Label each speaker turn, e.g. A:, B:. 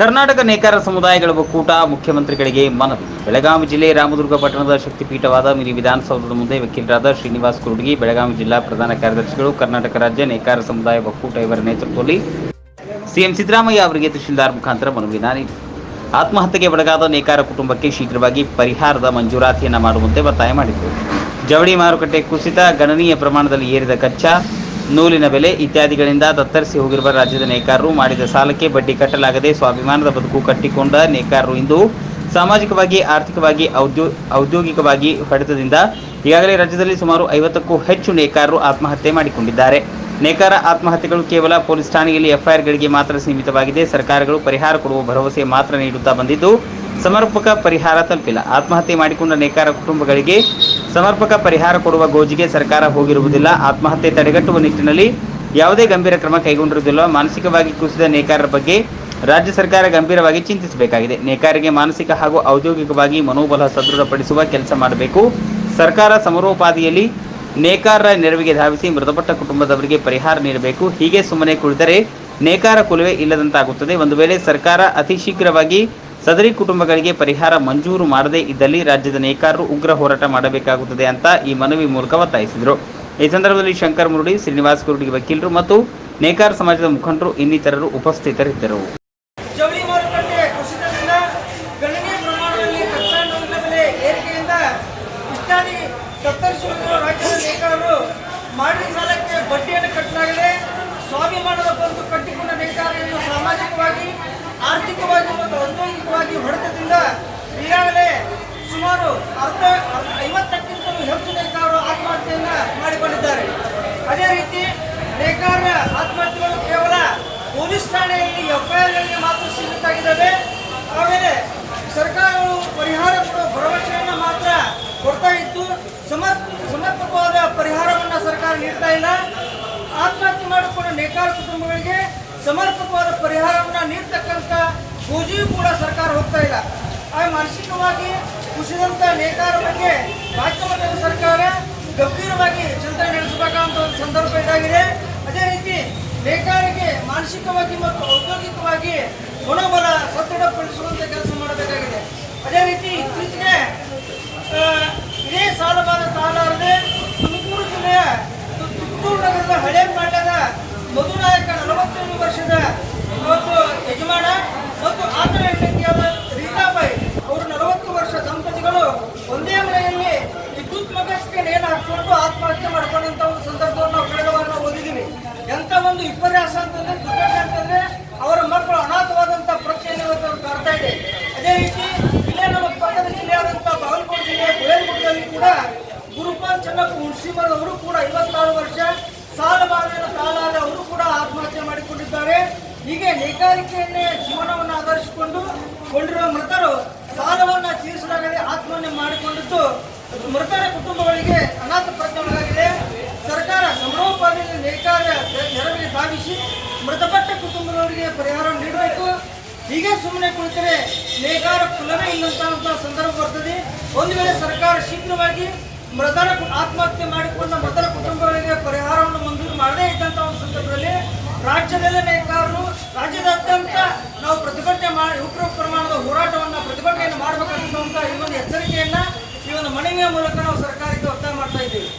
A: ಕರ್ನಾಟಕ ನೇಕಾರ ಸಮುದಾಯಗಳ ಒಕ್ಕೂಟ ಮುಖ್ಯಮಂತ್ರಿಗಳಿಗೆ ಮನವಿ. ಬೆಳಗಾವಿ ಜಿಲ್ಲೆ ರಾಮದುರ್ಗ ಪಟ್ಟಣದ ಶಕ್ತಿಪೀಠವಾದ ಮಿನಿ ವಿಧಾನಸೌಧದ ಮುಂದೆ ವಕೀಲರಾದ ಶ್ರೀನಿವಾಸ್ ಕುರುಡಗಿ, ಬೆಳಗಾವಿ ಜಿಲ್ಲಾ ಪ್ರಧಾನ ಕಾರ್ಯದರ್ಶಿಗಳು, ಕರ್ನಾಟಕ ರಾಜ್ಯ ನೇಕಾರ ಸಮುದಾಯ ಒಕ್ಕೂಟ ಇವರ ನೇತೃತ್ವದಲ್ಲಿ ಸಿಎಂ ಸಿದ್ದರಾಮಯ್ಯ ಅವರಿಗೆ ತಹಶೀಲ್ದಾರ್ ಮುಖಾಂತರ ಮನವಿ ನೀಡಿ ಆತ್ಮಹತ್ಯೆಗೆ ಒಳಗಾದ ನೇಕಾರ ಕುಟುಂಬಕ್ಕೆ ಶೀಘ್ರವಾಗಿ ಪರಿಹಾರದ ಮಂಜೂರಾತಿಯನ್ನು ಮಾಡುವಂತೆ ಒತ್ತಾಯ ಮಾಡಿದರು ಜವಳಿ ಮಾರುಕಟ್ಟೆ ಕುಸಿತ, ಗಣನೀಯ ಪ್ರಮಾಣದಲ್ಲಿ ಏರಿದ ಕಚ್ಚಾ ನೂಲಿನ ಬೆಲೆ ಇತ್ಯಾದಿಗಳಿಂದ ತತ್ತರಿಸಿ ಹೋಗಿರುವ ರಾಜ್ಯದ ನೇಕಾರರು ಮಾಡಿದ ಸಾಲಕ್ಕೆ ಬಡ್ಡಿ ಕಟ್ಟಲಾಗದೆ ಸ್ವಾಭಿಮಾನದ ಬದುಕು ಕಟ್ಟಿಕೊಂಡ ನೇಕಾರರು ಇಂದು ಸಾಮಾಜಿಕವಾಗಿ, ಆರ್ಥಿಕವಾಗಿ, ಔದ್ಯೋ, ಔದ್ಯೋಗಿಕವಾಗಿ ಹೊಡೆತದಿಂದ ಈಗಾಗಲೇ ರಾಜ್ಯದಲ್ಲಿ ಸುಮಾರು ಐವತ್ತಕ್ಕೂ ಹೆಚ್ಚು ನೇಕಾರರು ಆತ್ಮಹತ್ಯೆ ಮಾಡಿಕೊಂಡಿದ್ದಾರೆ. ನೇಕಾರ ಆತ್ಮಹತ್ಯೆಗಳು ಕೇವಲ ಪೊಲೀಸ್ ಠಾಣೆಯಲ್ಲಿ ಎಫ್ಐಆರ್ಗಳಿಗೆ ಮಾತ್ರ ಸೀಮಿತವಾಗಿದೆ. ಸರ್ಕಾರಗಳು ಪರಿಹಾರ ಕೊಡುವ ಭರವಸೆ ಮಾತ್ರ ನೀಡುತ್ತಾ ಬಂದಿದ್ದು, ಸಮರ್ಪಕ ಪರಿಹಾರ ತಲುಪಿಲ್ಲ. ಆತ್ಮಹತ್ಯೆ ಮಾಡಿಕೊಂಡ ನೇಕಾರ ಕುಟುಂಬಗಳಿಗೆ ಸಮರ್ಪಕ ಪರಿಹಾರ ಕೊಡುವ ಗೋಜಿಗೆ ಸರ್ಕಾರ ಹೋಗಿರುವುದಿಲ್ಲ. ಆತ್ಮಹತ್ಯೆ ತಡೆಗಟ್ಟುವ ನಿಟ್ಟಿನಲ್ಲಿ ಯಾವುದೇ ಗಂಭೀರ ಕ್ರಮ ಕೈಗೊಂಡಿರುವುದಿಲ್ಲ. ಮಾನಸಿಕವಾಗಿ ಕುಸಿದ ನೇಕಾರರ ಬಗ್ಗೆ ರಾಜ್ಯ ಸರ್ಕಾರ ಗಂಭೀರವಾಗಿ ಚಿಂತಿಸಬೇಕಾಗಿದೆ. ನೇಕಾರಿಗೆ ಮಾನಸಿಕ ಹಾಗೂ ಔದ್ಯೋಗಿಕವಾಗಿ ಮನೋಬಲ ಸದೃಢಪಡಿಸುವ ಕೆಲಸ ಮಾಡಬೇಕು. ಸರ್ಕಾರ ಸಮರೋಪಾದಿಯಲ್ಲಿ ನೇಕಾರರ ನೆರವಿಗೆ ಧಾವಿಸಿ ಮೃತಪಟ್ಟ ಕುಟುಂಬದವರಿಗೆ ಪರಿಹಾರ ನೀಡಬೇಕು. ಹೀಗೆ ಸುಮ್ಮನೆ ಕುಳಿತರೆ ನೇಕಾರ ಕುಲುವೆ ಇಲ್ಲದಂತಾಗುತ್ತದೆ. ಒಂದು ವೇಳೆ ಸರ್ಕಾರ ಅತಿ ಶೀಘ್ರವಾಗಿ ಸದರಿ ಕುಟುಂಬಗಳಿಗೆ ಪರಿಹಾರ ಮಂಜೂರು ಮಾಡದೇ ಇದ್ದಲ್ಲಿ ರಾಜ್ಯದ ನೇಕಾರರು ಉಗ್ರ ಹೋರಾಟ ಮಾಡಬೇಕಾಗುತ್ತದೆ ಅಂತ ಈ ಮನವಿ ಮೂಲಕ ಒತ್ತಾಯಿಸಿದರು. ಈ ಸಂದರ್ಭದಲ್ಲಿ ಶಂಕರ್ ಮುರುಡಿ, ಶ್ರೀನಿವಾಸ್ ಕುರುಡಿ ವಕೀಲರು ಮತ್ತು ನೇಕಾರ ಸಮಾಜದ ಮುಖಂಡರು ಇನ್ನಿತರರು ಉಪಸ್ಥಿತರಿದ್ದರು.
B: ಸಾಲಕ್ಕೆ ಬಡ್ಡಿಯನ್ನು ಕಟ್ಟಲಾಗಿದೆ ಸ್ವಾಭಿಮಾನದ ಬಂದು ಕಟ್ಟಿಕೊಂಡ ನೇಕಾರರನ್ನು ಸಾಮಾಜಿಕವಾಗಿ ಆರ್ಥಿಕವಾಗಿ ಮತ್ತು ಔದ್ಯೋಗಿಕವಾಗಿ ಹೊಡೆತದಿಂದ ಈಗಾಗಲೇ ಸುಮಾರು ಅರ್ಧ ಐವತ್ತಕ್ಕಿಂತಲೂ ಹೆಚ್ಚು ನೇಕಾರರು ಆತ್ಮಹತ್ಯೆಯನ್ನು ಮಾಡಿಕೊಂಡಿದ್ದಾರೆ. ಅದೇ ರೀತಿ ನೇಕಾರರ ಆತ್ಮಹತ್ಯೆಗಳು ಕೇವಲ ಪೊಲೀಸ್ ಠಾಣೆಯಲ್ಲಿ ಎಫ್ಐಆರ್ಗಳಿಗೆ ಮಾತ್ರ ಸೀಮಿತ ಆಗಿದ್ದಾವೆ ಆಮೇಲೆ ಸರ್ಕಾರಗಳು ಪರಿಹಾರ ಕೊಡುವ ಭರವಸೆಯನ್ನು ಮಾತ್ರ ಕೊಡ್ತಾ ಇದ್ದು ಸಮರ್ ಸಮರ್ಪಕವಾದ ಪರಿಹಾರವನ್ನು ಸರ್ಕಾರ ನೀಡ್ತಾ ಇಲ್ಲ ಆತ್ಮಹತ್ಯೆ ಮಾಡಿಕೊಂಡ ನೇಕಾರ ಕುಟುಂಬಗಳಿಗೆ ಸಮರ್ಪಕವಾದ ಪರಿಹಾರವನ್ನು ನೀಡ್ತಕ್ಕಂಥ ಗೋಜಿಯೂ ಕೂಡ ಸರ್ಕಾರ ಹೋಗ್ತಾ ಇಲ್ಲ. ಆ ಮಾನಸಿಕವಾಗಿ ಕುಸಿದಂಥ ನೇಕಾರ ಬಗ್ಗೆ ರಾಜ್ಯ ಮಟ್ಟದ ಸರ್ಕಾರ ಗಂಭೀರವಾಗಿ ಚಿಂತನೆ ನಡೆಸಬೇಕಂತ ಒಂದು ಸಂದರ್ಭ ಇದಾಗಿದೆ. ಅದೇ ರೀತಿ ನೇಕಾರಿಗೆ ಮಾನಸಿಕವಾಗಿ ಮತ್ತು ಔದ್ಯೋಗಿಕವಾಗಿ ಗುಣಬಲ ಸದೃಢಪಡಿಸುವಂಥ ಕೆಲಸ ಮಾಡಬೇಕಾಗಿದೆ. ಅದೇ ರೀತಿ ಒಂದು ವಿಪರ್ಯಾಸ ಅಂತಂದ್ರೆ ದುರ್ಘಟನೆ ಅಂತಂದ್ರೆ ಅವರ ಮಕ್ಕಳು ಅನಾಥವಾದಂತ ಪ್ರಶ್ನೆಯನ್ನು ಇವತ್ತು ಅವ್ರು ಕಾಡ್ತಾ ಇದೆ. ಅದೇ ರೀತಿ ಇಲ್ಲೇ ನಮ್ಮ ಪಕ್ಕದ ಜಿಲ್ಲೆಯಾದಂತ ಬಾಗಲಕೋಟೆ ಜಿಲ್ಲೆಯ ಗುಳೇಗುಡ್ಡದಲ್ಲಿ ಕೂಡ ಗುರುಪಾಲ್ ಚನ್ನಪ್ಪ ಅವರು ಕೂಡ ಐವತ್ತಾರು ವರ್ಷ ಸಾಲ ಬಾಧೆಯನ್ನು ಕಾಲಾದ ಅವರು ಕೂಡ ಆತ್ಮಹತ್ಯೆ ಮಾಡಿಕೊಂಡಿದ್ದಾರೆ. ಹೀಗೆ ನೇಕಾರಿಕೆಯನ್ನೇ ಜೀವನವನ್ನು ಆಧರಿಸಿಕೊಂಡು ಕೊಂಡಿರುವ ಮೃತರು ಸಾಲವನ್ನು ತೀರಿಸಲಾಗದೆ ಆತ್ಮಹತ್ಯೆ ಮಾಡಿಕೊಂಡಿದ್ದು. ಮೃತರ ಕುಟುಂಬಗಳಿಗೆ ಅನಾಥ ಪ್ರಜ್ಞೆ ಸರ್ಕಾರ ಸಮರೋಪಾದಿಯಲ್ಲಿ ನೇಕಾರ ನೆರವಿಗೆ ಧಾವಿಸಿ ಮೃತಪಟ್ಟ ಕುಟುಂಬದವರಿಗೆ ಪರಿಹಾರ ನೀಡಬೇಕು. ಹೀಗೆ ಸುಮ್ಮನೆ ಕುಳಿತರೆ ನೇಕಾರ ಕುಲವೇ ಇಲ್ಲಂತ ಸಂದರ್ಭ ಬರ್ತದೆ. ಒಂದು ವೇಳೆ ಸರ್ಕಾರ ಶೀಘ್ರವಾಗಿ ಮೃತರ ಆತ್ಮಹತ್ಯೆ ಮಾಡಿಕೊಂಡ ಮೃತರ ಕುಟುಂಬಗಳಿಗೆ ಪರಿಹಾರವನ್ನು ಮಂಜೂರು ಮಾಡದೇ ಇದ್ದಂತ ಒಂದು ಸಂದರ್ಭದಲ್ಲಿ ರಾಜ್ಯದಲ್ಲೇ ನೇಕಾರರು, ರಾಜ್ಯದಾದ್ಯಂತ ನಾವು ಪ್ರತಿಭಟನೆ ಮಾಡಿ ಉಗ್ರ ಪ್ರಮಾಣದ ಹೋರಾಟವನ್ನ ಪ್ರತಿಭಟನೆಯನ್ನು ಮಾಡಬೇಕಂತ ಈ ಒಂದು ಎಚ್ಚರಿಕೆಯನ್ನ ಈ ಒಂದು ಮನವಿಯ ಮೂಲಕ ನಾವು ಸರ್ಕಾರಕ್ಕೆ ಒತ್ತಾಯ ಮಾಡ್ತಾ ಇದ್ದೀವಿ.